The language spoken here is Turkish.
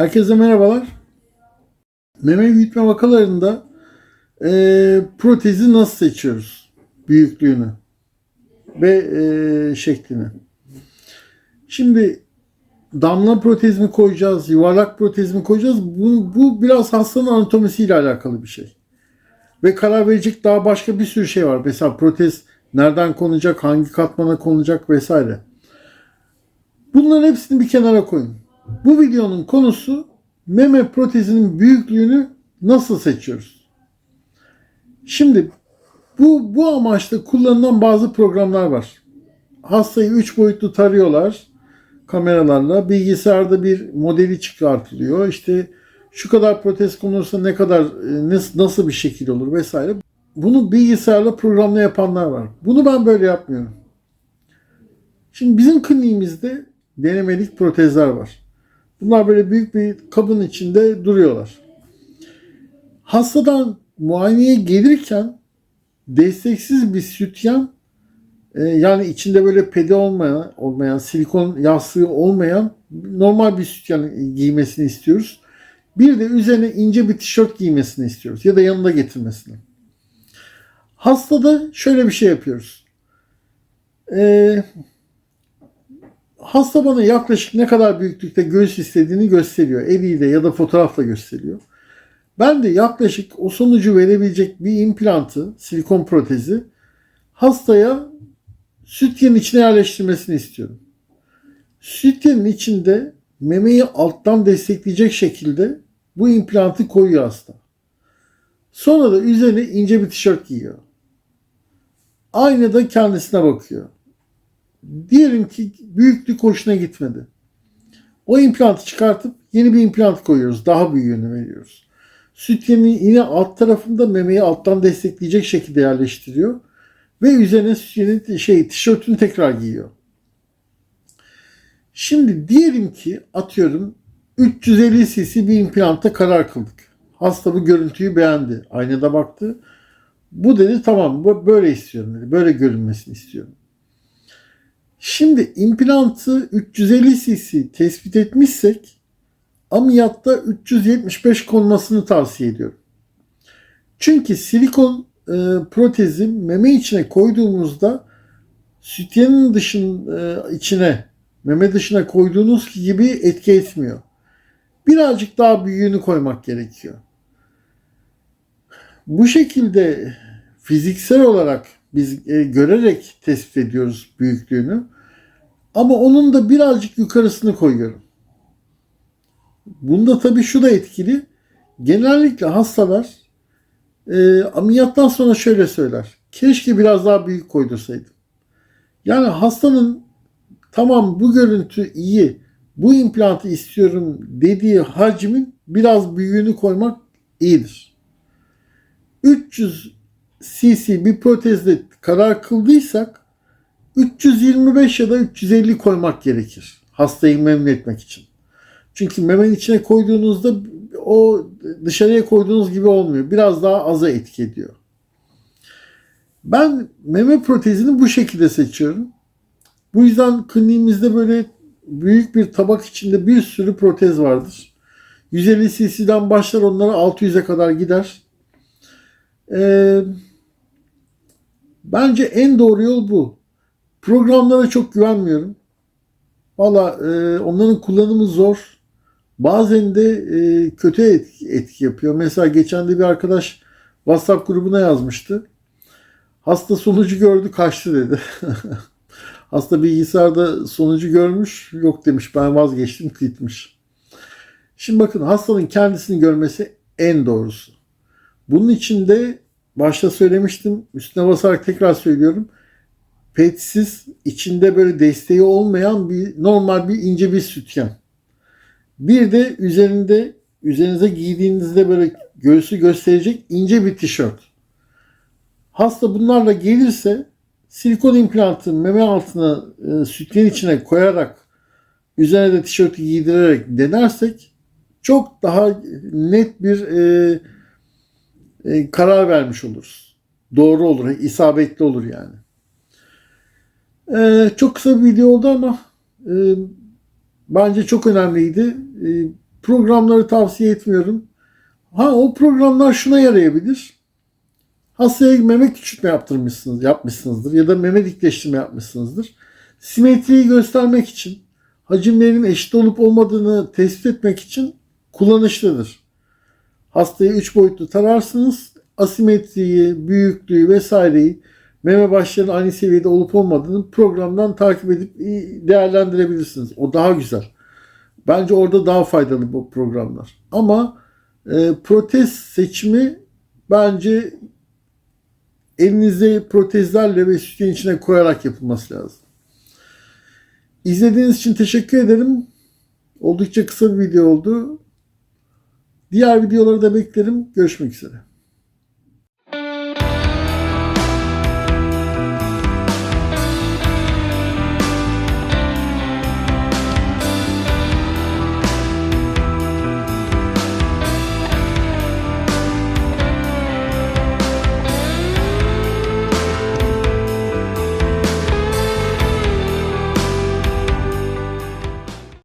Herkese merhabalar. Meme büyütme vakalarında e, protezi nasıl seçiyoruz? Büyüklüğünü ve e, şeklini. Şimdi damla protez mi koyacağız, yuvarlak protez mi koyacağız? Bu, bu biraz hastanın anatomisiyle alakalı bir şey. Ve karar verecek daha başka bir sürü şey var. Mesela protez nereden konulacak, hangi katmana konulacak vesaire. Bunların hepsini bir kenara koyun. Bu videonun konusu meme protezinin büyüklüğünü nasıl seçiyoruz? Şimdi bu, bu amaçla kullanılan bazı programlar var. Hastayı 3 boyutlu tarıyorlar kameralarla. Bilgisayarda bir modeli çıkartılıyor. İşte şu kadar protez konulursa ne kadar e, nasıl bir şekil olur vesaire. Bunu bilgisayarla programla yapanlar var. Bunu ben böyle yapmıyorum. Şimdi bizim kliniğimizde denemelik protezler var. Bunlar böyle büyük bir kabın içinde duruyorlar. Hastadan muayeneye gelirken desteksiz bir sütyen e, yani içinde böyle pede olmayan, olmayan, silikon yastığı olmayan normal bir sütyen giymesini istiyoruz. Bir de üzerine ince bir tişört giymesini istiyoruz ya da yanında getirmesini. Hastada şöyle bir şey yapıyoruz. Ee, hasta bana yaklaşık ne kadar büyüklükte göğüs istediğini gösteriyor. Eliyle ya da fotoğrafla gösteriyor. Ben de yaklaşık o sonucu verebilecek bir implantı, silikon protezi hastaya sütyenin içine yerleştirmesini istiyorum. Sütyenin içinde memeyi alttan destekleyecek şekilde bu implantı koyuyor hasta. Sonra da üzerine ince bir tişört giyiyor. Aynada kendisine bakıyor. Diyelim ki büyüklük hoşuna gitmedi. O implantı çıkartıp yeni bir implant koyuyoruz. Daha büyüğünü veriyoruz. Sütyenin yine alt tarafında memeyi alttan destekleyecek şekilde yerleştiriyor. Ve üzerine sütyenin şey, tişörtünü tekrar giyiyor. Şimdi diyelim ki atıyorum 350 cc bir implanta karar kıldık. Hasta bu görüntüyü beğendi. Aynada baktı. Bu dedi tamam böyle istiyorum dedi. Böyle görünmesini istiyorum. Şimdi implantı 350 cc tespit etmişsek ameliyatta 375 konmasını tavsiye ediyorum. Çünkü silikon e, protezi meme içine koyduğumuzda sütyenin dışın e, içine meme dışına koyduğunuz gibi etki etmiyor. Birazcık daha büyüğünü koymak gerekiyor. Bu şekilde fiziksel olarak biz e, görerek tespit ediyoruz büyüklüğünü. Ama onun da birazcık yukarısını koyuyorum. Bunda tabii şu da etkili. Genellikle hastalar e, ameliyattan sonra şöyle söyler. Keşke biraz daha büyük koydursaydım. Yani hastanın tamam bu görüntü iyi, bu implantı istiyorum dediği hacmin biraz büyüğünü koymak iyidir. 300 cc bir protezde karar kıldıysak 325 ya da 350 koymak gerekir. Hastayı memnun etmek için. Çünkü memenin içine koyduğunuzda o dışarıya koyduğunuz gibi olmuyor. Biraz daha aza etki ediyor. Ben meme protezini bu şekilde seçiyorum. Bu yüzden kliniğimizde böyle büyük bir tabak içinde bir sürü protez vardır. 150 cc'den başlar onlara 600'e kadar gider. Ee, bence en doğru yol bu. Programlara çok güvenmiyorum. Valla e, onların kullanımı zor. Bazen de e, kötü etki, etki yapıyor. Mesela geçen de bir arkadaş WhatsApp grubuna yazmıştı. Hasta sonucu gördü kaçtı dedi. Hasta bilgisayarda sonucu görmüş. Yok demiş ben vazgeçtim gitmiş. Şimdi bakın hastanın kendisini görmesi en doğrusu. Bunun için de başta söylemiştim. Üstüne basarak tekrar söylüyorum. Petsiz içinde böyle desteği olmayan bir normal bir ince bir sütyen. Bir de üzerinde üzerinize giydiğinizde böyle göğsü gösterecek ince bir tişört. Hasta bunlarla gelirse silikon implantı meme altına e, sütyen içine koyarak üzerine de tişörtü giydirerek denersek çok daha net bir e, e, karar vermiş oluruz. Doğru olur, isabetli olur yani. E, çok kısa bir video oldu ama e, bence çok önemliydi. E, programları tavsiye etmiyorum. Ha o programlar şuna yarayabilir. Hastaya meme küçültme yaptırmışsınız, yapmışsınızdır ya da meme dikleştirme yapmışsınızdır. Simetriyi göstermek için, hacimlerin eşit olup olmadığını tespit etmek için kullanışlıdır. Hastayı 3 boyutlu tararsınız. Asimetriyi, büyüklüğü vesaireyi meme başlarının aynı seviyede olup olmadığını programdan takip edip değerlendirebilirsiniz. O daha güzel. Bence orada daha faydalı bu programlar. Ama e, protez seçimi bence elinize protezlerle ve sütyen içine koyarak yapılması lazım. İzlediğiniz için teşekkür ederim. Oldukça kısa bir video oldu. Diğer videoları da beklerim. Görüşmek üzere.